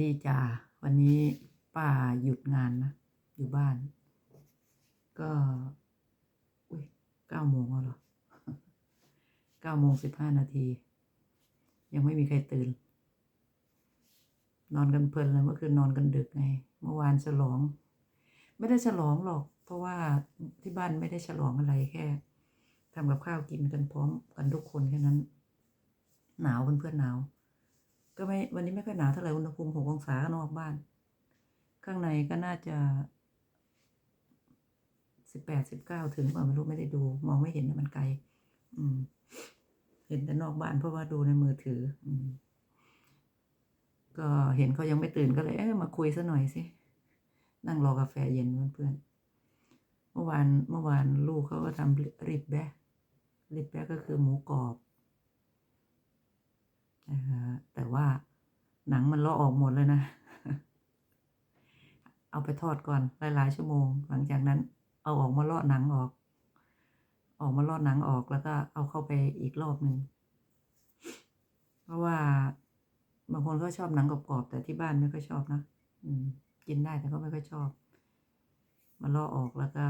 ดีจ้าวันนี้ป้าหยุดงานนะ อยู่บ้าน ก็ อุ้ยเก้าโมงแล้วเหรอเก้าโมงสิบห้านาที ยังไม่มีใครตื่น นอนกันเพลินเลยเมื่อคืนนอนกันดึกไง เมื่อวานฉลอง ไม่ได้ฉลองหรอก เพราะว่าที่บ้านไม่ได้ฉลองอะไรแค่ทำกับข้าวกินกันพร้อมกันทุกคนแค่นั้น หนาวเพื่อนๆหนาว ก็ไม่วันนี้ไม่ค่อยหนาวเท่าไหร่อุณหภูมิหกองศานอกบ้าน ข้างในก็น่าจะสิบแปดสิบเก้าถึงเปล่าไม่รู้ไม่ได้ดู มองไม่เห็นนะมันไกล อืม เห็นแต่นอกบ้านเพราะว่าดูในมือถือ อืม ก็เห็นเขายังไม่ตื่นก็เลยเอ๊ะมาคุยซะหน่อยสินั่งรอกาแฟเย็นเพื่อนเมื่อวานเมื่อวานลูกเขาก็ทำริบแบะริบแบะก็คือหมูกรอบ นะฮะแต่ว่าหนังมันลาะออกหมดเลยนะ เอาไปทอดก่อนหลายๆชั่วโมง หลังจากนั้น เอาออกมาลาะหนังออก ออกมาลาะหนังออกแล้วก็เอาเข้าไปอีกรอบหนึ่งเพราะว่าบางคนก็ชอบหนังกรอบๆแต่ที่บ้านไม่ค่อยชอบนะอืม กินได้แต่ก็ไม่ค่อยชอบมาลาะออกแล้วก็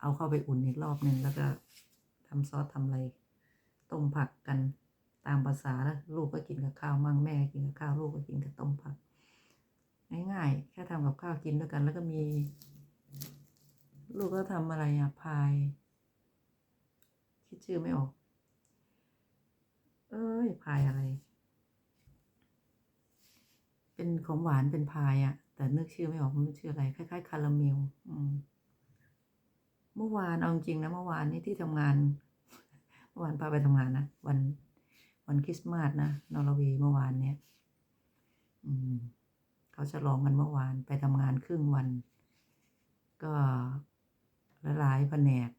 เอาเข้าไปอุ่นอีกรอบหนึ่งแล้วก็ทำซอสทำอะไรต้มผักกัน ตามภาษาแล้วลูกก็กินกับข้าวมั่งแม่กินกับข้าวลูกก็กินกับต้มผัก ง่ายๆแค่ทำกับข้าวกินด้วยกัน แล้วก็มี ลูกก็ทำอะไรอะพาย คิดชื่อไม่ออก เอ้ยพายอะไร เป็นของหวานเป็นพายอะแต่นึกชื่อไม่ออกมันชื่ออะไรคล้ายๆคาราเมลอืมเมื่อวานเอาจริงนะเมื่อวานนี้ที่ทำงานเมื่อวานพาไปทำงานนะวัน วันคริสต์มาสนะนอร์เวย์เมื่อวานเนี่ยอืมเขาฉลองกันเมื่อวานไปทำงานครึ่งวัน ก็หลายแผนก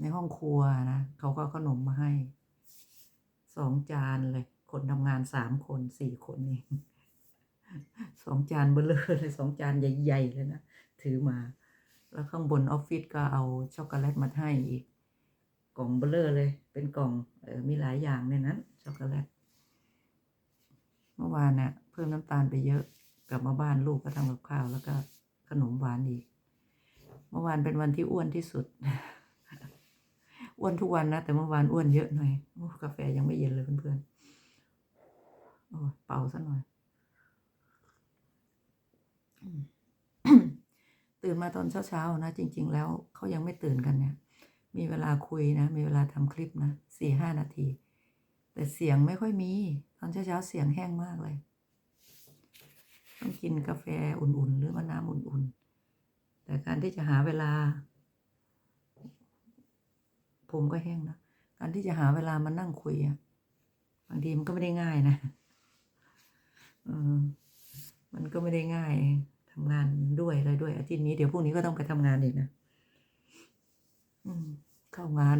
ในห้องครัวนะเขาก็ขนมมาให้สองจานเลย คนทำงานสามคนสี่คนเองสองจานเบลเลอร์เลยสองจานใหญ่ๆเลยนะ ถือมา แล้วข้างบนออฟฟิศก็เอาช็อกโกแลตมาให้อีก กล่องเบลเลอร์เลย เป็นกล่องเออมีหลายอย่างในนั้นช็อกโกแลตเมื่อวานนี่ยเพิ่มน้ำตาลไปเยอะกลับมาบ้านลูกก็ทำกับข้าว แล้วก็ขนมหวานอีก เมื่อวานเป็นวันที่อ้วนที่สุด อ้วนทุกวันนะ แต่เมื่อวานอ้วนเยอะหน่อยโอ้กาแฟยังไม่เย็นเลยเพื่อนๆโอ้เป่าซะหน่อยตื่นมาตอนเช้าๆนะ จริง ๆ แล้วเขายังไม่ตื่นกันเนี่ย มีเวลาคุยนะ มีเวลาทำคลิปนะสี่ห้านาที แต่เสียงไม่ค่อยมี ตอนเช้าๆเสียงแห้งมากเลย ต้องกินกาแฟอุ่นๆ หรือว่าน้ำอุ่นๆ แต่การที่จะหาเวลา ผมก็แห้งนะ การที่จะหาเวลามานั่งคุยอะบางทีมันก็ไม่ได้ง่ายนะอมันก็ไม่ได้ง่ายทำงานด้วยอะไรด้วยอาทิตย์นี้เดี๋ยวพรุ่งนี้ก็ต้องไปทำงานอีกนะ เข้างาน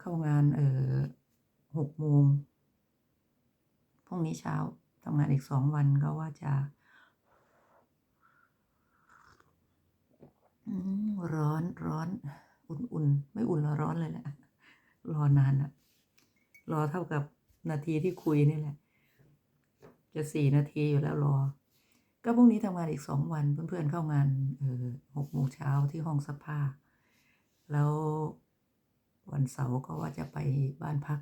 เข้างาน เออหกโมงพรุ่งนี้เช้าทำงานอีกสองวันก็ว่าจะร้อนร้อน อุ่นๆ ไม่อุ่นหรอร้อนเลยแหละ รอนานอะรอเท่ากับนาทีที่คุยนี่แหละ จะสี่นาทีอยู่แล้วรอ ก็พรุ่งนี้ทำงานอีกสองวัน เพื่อนๆเข้างานเออหกโมงเช้าที่ห้องซักผ้า แล้ววันเสาร์ก็ว่าจะไปบ้านพัก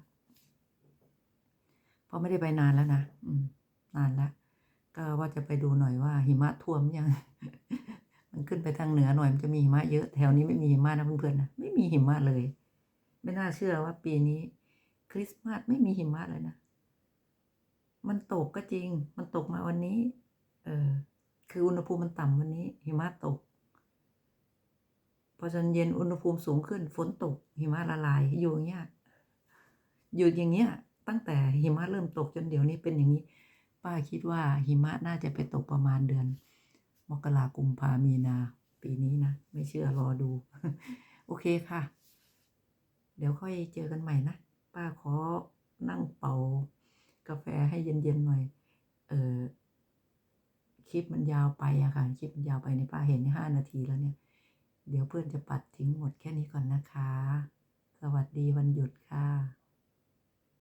เพราะไม่ได้ไปนานแล้วนะอืม นานแล้วก็ว่าจะไปดูหน่อยว่าหิมะท่วมยัง มันขึ้นไปทางเหนือหน่อยมันจะมีหิมะเยอะแถวนี้ไม่มีหิมะนะเพื่อนๆนะไม่มีหิมะเลย ไม่น่าเชื่อว่าปีนี้ คริสต์มาสไม่มีหิมะเลยนะ มันตกก็จริง มันตกมาวันนี้ เออคืออุณหภูมิมันต่ำวันนี้ หิมะตก อตอนเย็นอุณหภูมิสูงขึ้น ฝนตก หิมะละลายอยู่อย่างเงี้ยอยู่อย่างเงี้ย ตั้งแต่หิมะเริ่มตกจนเดี๋ยวนี้เป็นอย่างนี้ ป้าคิดว่าหิมะน่าจะไปตกประมาณเดือน มกรากุมภามีนา ปีนี้นะ ไม่เชื่อรอดู โอเคค่ะ เดี๋ยวค่อยเจอกันใหม่นะ ป้าขอนั่งเป่ากาแฟให้เย็นๆหน่อย เออคลิปมันยาวไปอะค่ะ คลิปมันยาวไปในป้าเห็นห้านาทีแล้วเนี่ย เดี๋ยวเพื่อนจะปัดทิ้งหมดแค่นี้ก่อนนะคะ สวัสดีวันหยุดค่ะ